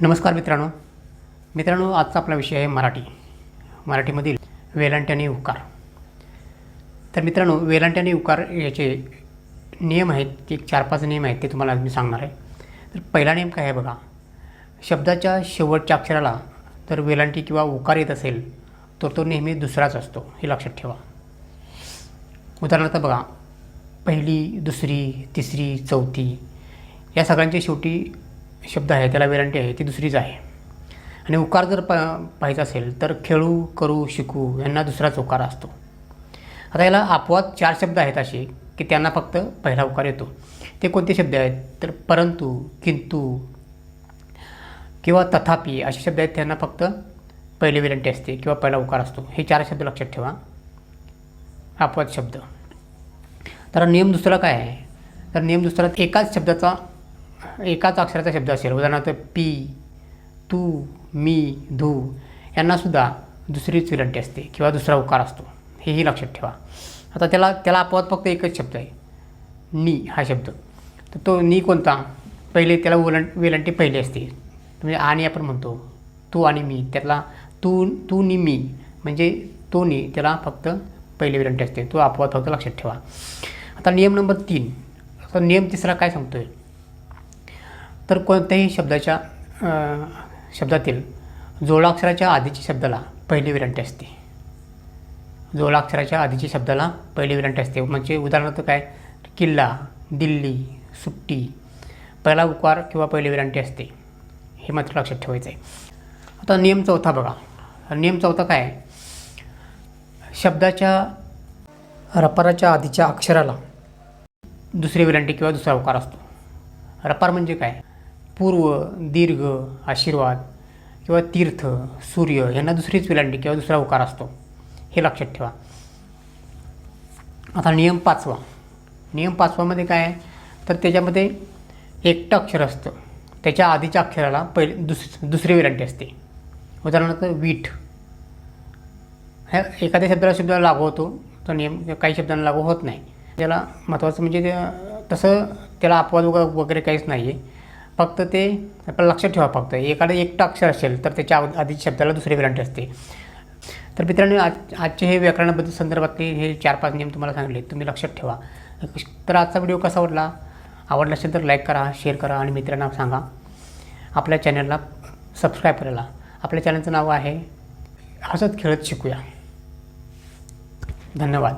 नमस्कार मित्रांनो. मित्रांनो आजचा आपला विषय आहे मराठी. मराठीमधील वेलांटी आणि उकार तर मित्रांनो वेलांटी आणि उकार याचे नियम आहेत एक चार पाच नियम आहेत ते तुम्हाला आज मी सांगणार आहे. तर पहिला नियम काय आहे बघा. शब्दाच्या शेवटच्या अक्षराला तर वेलांटी किंवा उकार येत असेल तर तो नेहमी दुसराच असतो हे लक्षात ठेवा. उदाहरणार्थ बघा पहिली दुसरी तिसरी चौथी या सगळ्यांच्या शेवटी शब्द आहे त्याला वेलांटी आहे ती दुसरीच आहे. आणि उकार जर प पाहायचा असेल तर खेळू करू शिकू यांना दुसराच उकार असतो. आता याला अपवाद चार शब्द आहेत असे की त्यांना फक्त पहिला उकार येतो. ते कोणते शब्द आहेत? तर परंतु किंतु किंवा तथापि असे शब्द आहेत त्यांना फक्त पहिले विलंटी असते किंवा पहिला उकार असतो. हे चार शब्द लक्षात ठेवा. अपवाद शब्द. तर नियम दुसरा काय आहे? तर नियम दुसरा एकाच शब्दाचा एकाच अक्षराचा शब्द असेल. उदाहरणार्थ पी तू मी धू यांनासुद्धा दुसरीच विलंटी असते किंवा दुसरा उकार असतो. हेही लक्षात ठेवा. आता त्याला त्याला अपवाद फक्त एकच शब्द आहे. नी हा शब्द. तर तो नी कोणता? पहिले त्याला उलं वेलंटी पहिली असते. म्हणजे आणि आपण म्हणतो तू आणि मी. त्यातला तू तू नी मी म्हणजे तो नी त्याला फक्त पहिली विलंटी असते. तो अपवाद फक्त लक्षात ठेवा. आता नियम नंबर तीन. आता नियम तिसरा काय सांगतो आहे तर कोणत्याही शब्दाच्या शब्दातील जोडाक्षराच्या आधीच्या शब्दाला पहिली विलंटी असते. जोडाक्षराच्या आधीच्या शब्दाला पहिली विलंटी असते. म्हणजे उदाहरणार्थ काय? किल्ला दिल्ली सुट्टी पहिला उकार किंवा पहिली विलंटी असते. हे मात्र लक्षात ठेवायचं आहे आता नियम चौथा बघा. नियम चौथा काय? आहे? शब्दाच्या रपाराच्या आधीच्या अक्षराला दुसरी विलंटी किंवा दुसरा उकार असतो. रपार म्हणजे काय? पूर्व दीर्घ आशीर्वाद किंवा तीर्थ सूर्य यांना दुसरीच विलंटी किंवा दुसरा उकार असतो. हे लक्षात ठेवा. आता नियम पाचवा. नियम पाचवामध्ये काय आहे? तर त्याच्यामध्ये एकटं अक्षर असतं. त्याच्या आधीच्या अक्षराला पहिले दुस दुसरी विलंटी असते. उदाहरणार्थ वीट ह्या एखाद्या शब्दाला शब्दाला लागू होतो. तो नियम काही शब्दांना लागू होत नाही. त्याला महत्त्वाचं म्हणजे तसं त्याला अपवाद वगैरे काहीच नाही आहे फक्त ते आपल्याला लक्षात ठेवा फक्त. एखादं एकटं अक्षर असेल तर त्याच्या आधी शब्दाला दुसरी विलंटी असते. तर मित्रांनो आज आजचे हे व्याकरणाबद्दल संदर्भातले हे चार पाच नियम तुम्हाला सांगले तुम्ही लक्षात ठेवा. तर आजचा व्हिडिओ कसा आवडला? आवडला असेल तर लाईक करा शेअर करा आणि मित्रांना सांगा. आपल्या चॅनलला सबस्क्राईब करायला. आपल्या चॅनलचं नाव आहे हसत खेळत शिकूया. धन्यवाद.